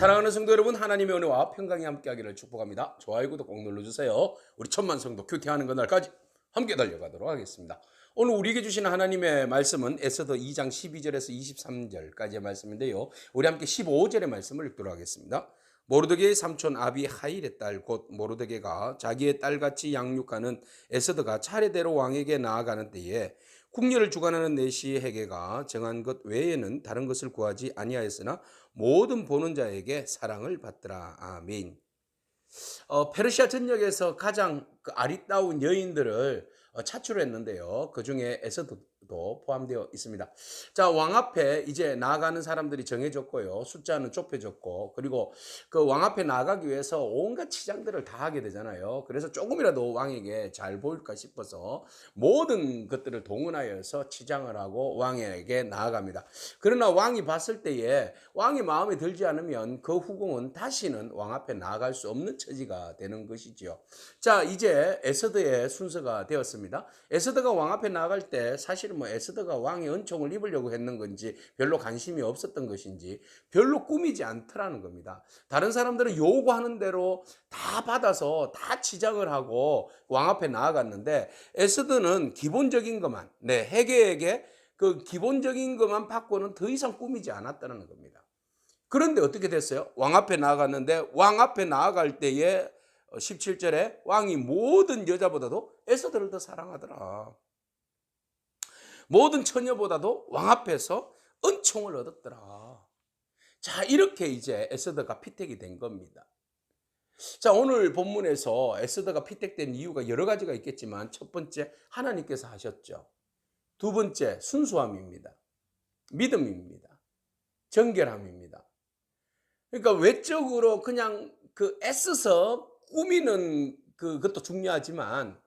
사랑하는 성도 여러분 하나님의 은혜와 평강이 함께하기를 축복합니다. 좋아요 구독 꼭 눌러주세요. 우리 천만 성도 큐티하는 그날까지 함께 달려가도록 하겠습니다. 오늘 우리에게 주시는 하나님의 말씀은 에스더 2장 12절에서 23절까지의 말씀인데요. 우리 함께 15절의 말씀을 읽도록 하겠습니다. 모르드게의 삼촌 아비 하일의 딸 곧 모르드게가 자기의 딸같이 양육하는 에스더가 차례대로 왕에게 나아가는 때에 국녀를 주관하는 내시 헤게가 정한 것 외에는 다른 것을 구하지 아니하였으나 모든 보는 자에게 사랑을 받더라. 아멘. 어, 페르시아 전역에서 가장 그 아리따운 여인들을 어, 차출했는데요. 그 중에 에서도 포함되어 있습니다. 자, 왕 앞에 이제 나아가는 사람들이 정해졌고요. 숫자는 좁혀졌고, 그리고 그 왕 앞에 나아가기 위해서 온갖 치장들을 다 하게 되잖아요. 그래서 조금이라도 왕에게 잘 보일까 싶어서 모든 것들을 동원하여서 치장을 하고 왕에게 나아갑니다. 그러나 왕이 봤을 때에 왕이 마음에 들지 않으면 그 후궁은 다시는 왕 앞에 나아갈 수 없는 처지가 되는 것이지요. 자, 이제 에서드의 순서가 되었습니다. 에서드가 왕 앞에 나아갈 때 사실은 뭐 에서드가 왕의 은총을 입으려고 했는 건지 별로 관심이 없었던 것인지 별로 꾸미지 않더라는 겁니다. 다른 사람들은 요구하는 대로 다 받아서 다 치장을 하고 왕 앞에 나아갔는데 에서드는 기본적인 것만 네, 해계에게 그 기본적인 것만 받고는 더 이상 꾸미지 않았다는 겁니다. 그런데 어떻게 됐어요? 왕 앞에 나아갔는데 왕 앞에 나아갈 때에 17절에 왕이 모든 여자보다도 에서드를 더 사랑하더라. 모든 처녀보다도 왕 앞에서 은총을 얻었더라. 자, 이렇게 이제 에스더가 피택이 된 겁니다. 자, 오늘 본문에서 에스더가 피택된 이유가 여러 가지가 있겠지만 첫 번째 하나님께서 하셨죠. 두 번째 순수함입니다. 믿음입니다. 정결함입니다. 그러니까 외적으로 그냥 그 애써서 꾸미는 그것도 중요하지만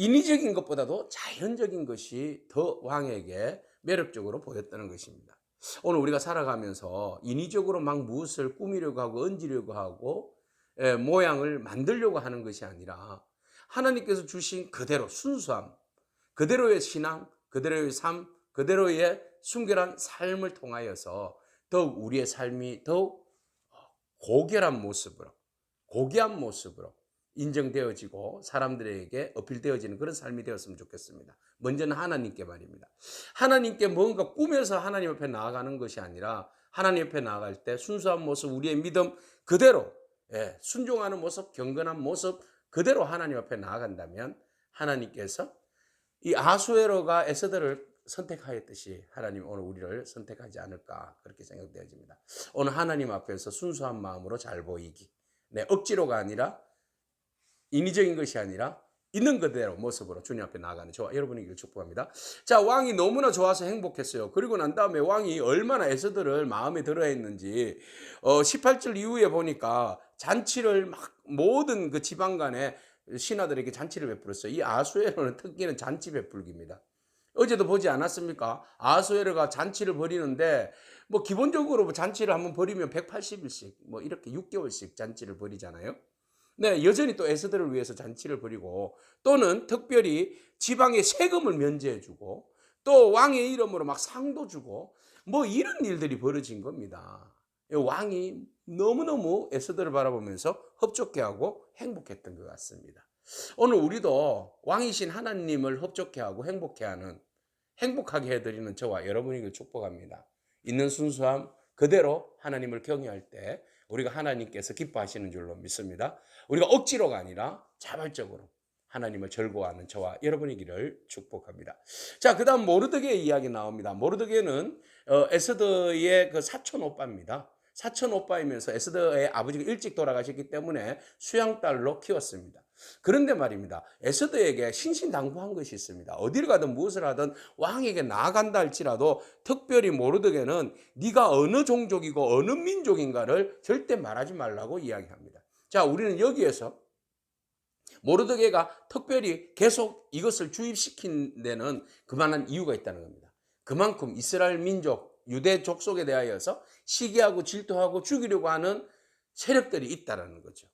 인위적인 것보다도 자연적인 것이 더 왕에게 매력적으로 보였다는 것입니다. 오늘 우리가 살아가면서 인위적으로 막 무엇을 꾸미려고 하고 얹으려고 하고 예, 모양을 만들려고 하는 것이 아니라 하나님께서 주신 그대로 순수함, 그대로의 신앙, 그대로의 삶, 그대로의 순결한 삶을 통하여서 더욱 우리의 삶이 더욱 고결한 모습으로, 고귀한 모습으로 인정되어지고 사람들에게 어필되어지는 그런 삶이 되었으면 좋겠습니다. 먼저는 하나님께 말입니다. 하나님께 뭔가 꾸며서 하나님 앞에 나아가는 것이 아니라 하나님 앞에 나아갈 때 순수한 모습, 우리의 믿음 그대로 예, 순종하는 모습, 경건한 모습 그대로 하나님 앞에 나아간다면 하나님께서 이 아수에로가 에스더를 선택하였듯이 하나님 오늘 우리를 선택하지 않을까 그렇게 생각되어집니다. 오늘 하나님 앞에서 순수한 마음으로 잘 보이기. 네, 억지로가 아니라 인위적인 것이 아니라 있는 그대로 모습으로 주님 앞에 나가는 저와 여러분에게 축복합니다. 자, 왕이 너무나 좋아서 행복했어요. 그리고 난 다음에 왕이 얼마나 에스더를 마음에 들어 했는지 어 18절 이후에 보니까 잔치를 막 모든 그 지방 간에 신하들에게 잔치를 베풀었어요. 이 아수에로는 특기는 잔치 베풀기입니다. 어제도 보지 않았습니까? 아수에르가 잔치를 벌이는데 뭐 기본적으로 뭐 잔치를 한번 벌이면 180일씩 뭐 이렇게 6개월씩 잔치를 벌이잖아요. 네, 여전히 또 에스더를 위해서 잔치를 벌이고 또는 특별히 지방의 세금을 면제해 주고 또 왕의 이름으로 막 상도 주고 뭐 이런 일들이 벌어진 겁니다. 왕이 너무너무 에스더를 바라보면서 흡족해 하고 행복했던 것 같습니다. 오늘 우리도 왕이신 하나님을 흡족해 하고 행복해 하는 행복하게 해드리는 저와 여러분에게 축복합니다. 있는 순수함 그대로 하나님을 경외할 때 우리가 하나님께서 기뻐하시는 줄로 믿습니다. 우리가 억지로가 아니라 자발적으로 하나님을 절거하는 저와 여러분이기를 축복합니다. 자, 그 다음 모르드게의 이야기 나옵니다. 모르드게는 어, 에스더의 그 사촌 오빠입니다. 사촌 오빠이면서 에스더의 아버지가 일찍 돌아가셨기 때문에 수양딸로 키웠습니다. 그런데 말입니다. 에스더에게 신신당부한 것이 있습니다. 어디를 가든 무엇을 하든 왕에게 나아간다 할지라도 특별히 모르드게는 네가 어느 종족이고 어느 민족인가를 절대 말하지 말라고 이야기합니다. 자, 우리는 여기에서 모르드게가 특별히 계속 이것을 주입시킨 데는 그만한 이유가 있다는 겁니다. 그만큼 이스라엘 민족, 유대 족속에 대하여서 시기하고 질투하고 죽이려고 하는 세력들이 있다라는 거죠.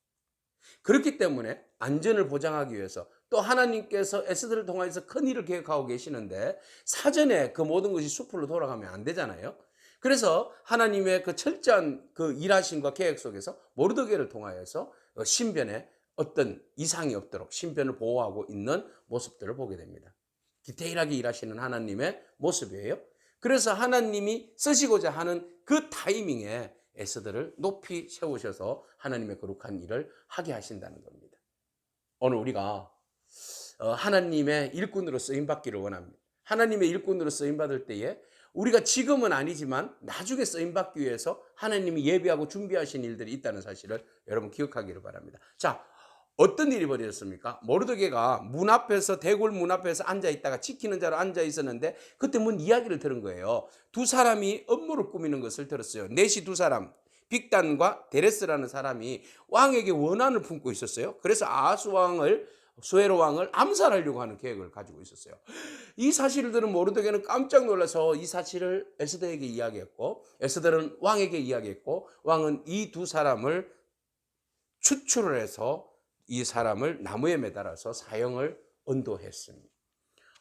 그렇기 때문에 안전을 보장하기 위해서 또 하나님께서 에스더를 통해서 큰 일을 계획하고 계시는데 사전에 그 모든 것이 수풀로 돌아가면 안 되잖아요. 그래서 하나님의 그 철저한 그 일하심과 계획 속에서 모르드게를 통하여서 어, 신변에 어떤 이상이 없도록 신변을 보호하고 있는 모습들을 보게 됩니다. 디테일하게 일하시는 하나님의 모습이에요. 그래서 하나님이 쓰시고자 하는 그 타이밍에 에스더를 높이 세우셔서 하나님의 거룩한 일을 하게 하신다는 겁니다. 오늘 우리가 어, 하나님의 일꾼으로 쓰임 받기를 원합니다. 하나님의 일꾼으로 쓰임 받을 때에 우리가 지금은 아니지만 나중에 쓰임 받기 위해서 하나님이 예비하고 준비하신 일들이 있다는 사실을 여러분 기억하기를 바랍니다. 자, 어떤 일이 벌어졌습니까? 모르드게가 문 앞에서 대골 문 앞에서 앉아 있다가 지키는 자로 앉아 있었는데 그때 문 이야기를 들은 거예요. 두 사람이 업무를 꾸미는 것을 들었어요. 넷이 두 사람. 빅단과 데레스라는 사람이 왕에게 원한을 품고 있었어요. 그래서 아하스 왕을 수헤로 왕을 암살하려고 하는 계획을 가지고 있었어요. 이 사실을 들은 모르드게는 깜짝 놀라서 이 사실을 에스더에게 이야기했고 에스더는 왕에게 이야기했고 왕은 이 두 사람을 추출을 해서 이 사람을 나무에 매달아서 사형을 언도했습니다.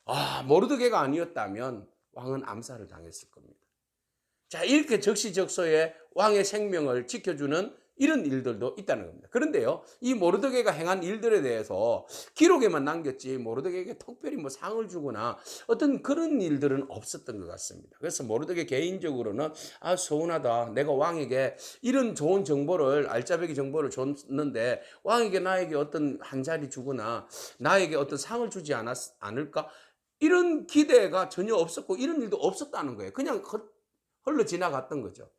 아, 모르드게가 아니었다면 왕은 암살을 당했을 겁니다. 자, 이렇게 적시적소에 왕의 생명을 지켜주는 이런 일들도 있다는 겁니다. 그런데요, 이 모르드게가 행한 일들에 대해서 기록에만 남겼지 모르드게에게 특별히 뭐 상을 주거나 어떤 그런 일들은 없었던 것 같습니다. 그래서 모르드게 개인적으로는 아 서운하다. 내가 왕에게 이런 좋은 정보를 알짜배기 정보를 줬는데 왕에게 나에게 어떤 한 자리 주거나 나에게 어떤 상을 주지 않았, 않을까? 이런 기대가 전혀 없었고 이런 일도 없었다는 거예요. 그냥 흘- 흘러 지나갔던 거죠.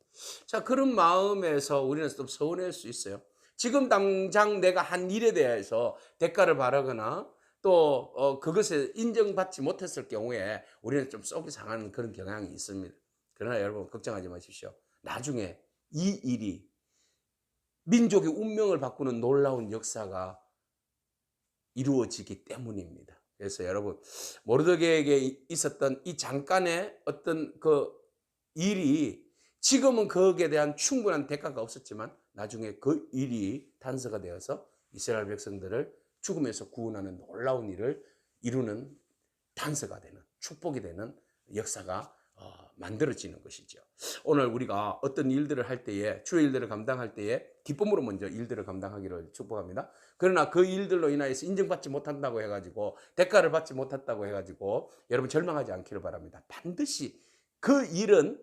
자, 그런 마음에서 우리는 좀 서운할 수 있어요. 지금 당장 내가 한 일에 대해서 대가를 바라거나 또 어, 그것에 인정받지 못했을 경우에 우리는 좀 속이 상하는 그런 경향이 있습니다. 그러나 여러분 걱정하지 마십시오. 나중에 이 일이 민족의 운명을 바꾸는 놀라운 역사가 이루어지기 때문입니다. 그래서 여러분 모르드게에게 있었던 이 잠깐의 어떤 그 일이 지금은 거기에 대한 충분한 대가가 없었지만 나중에 그 일이 단서가 되어서 이스라엘 백성들을 죽음에서 구원하는 놀라운 일을 이루는 단서가 되는 축복이 되는 역사가 어, 만들어지는 것이죠. 오늘 우리가 어떤 일들을 할 때에 주의 일들을 감당할 때에 기쁨으로 먼저 일들을 감당하기를 축복합니다. 그러나 그 일들로 인하여서 인정받지 못한다고 해가지고 대가를 받지 못했다고 해가지고 여러분 절망하지 않기를 바랍니다. 반드시 그 일은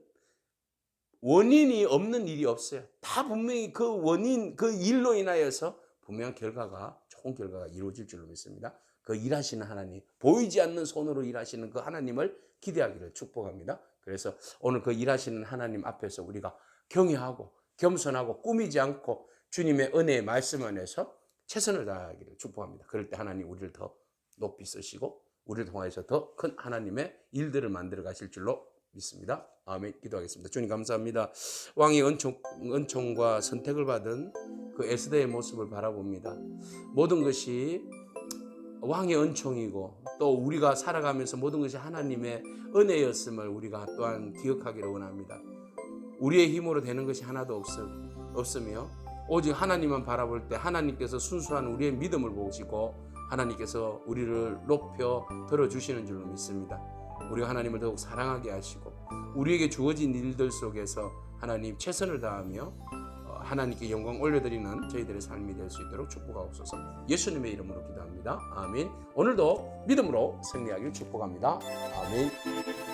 원인이 없는 일이 없어요. 다 분명히 그 원인, 그 일로 인하여서 분명한 결과가, 좋은 결과가 이루어질 줄로 믿습니다. 그 일하시는 하나님, 보이지 않는 손으로 일하시는 그 하나님을 기대하기를 축복합니다. 그래서 오늘 그 일하시는 하나님 앞에서 우리가 경외하고 겸손하고 꾸미지 않고 주님의 은혜의 말씀 안에서 최선을 다하기를 축복합니다. 그럴 때 하나님 우리를 더 높이 쓰시고 우리를 통하여서 더 큰 하나님의 일들을 만들어 가실 줄로 믿습니다. 아멘. 기도하겠습니다. 주님 감사합니다. 왕의 은총, 은총 과 선택을 받은 그 에스더의 모습을 바라봅니다. 모든 것이 왕의 은총이고 또 우리가 살아가면서 모든 것이 하나님의 은혜였음을 우리가 또한 기억하기를 원합니다. 우리의 힘으로 되는 것이 하나도 없, 없으며 오직 하나님만 바라볼 때 하나님께서 순수한 우리의 믿음을 보시고 하나님께서 우리를 높여 들어주시는 줄로 믿습니다. 우리가 하나님을 더욱 사랑하게 하시고 우리에게 주어진 일들 속에서 하나님 최선을 다하며 어, 하나님께 영광 올려드리는 저희들의 삶이 될 수 있도록 축복하옵소서 예수님의 이름으로 기도합니다. 아멘. 오늘도 믿음으로 승리하길 축복합니다. 아멘.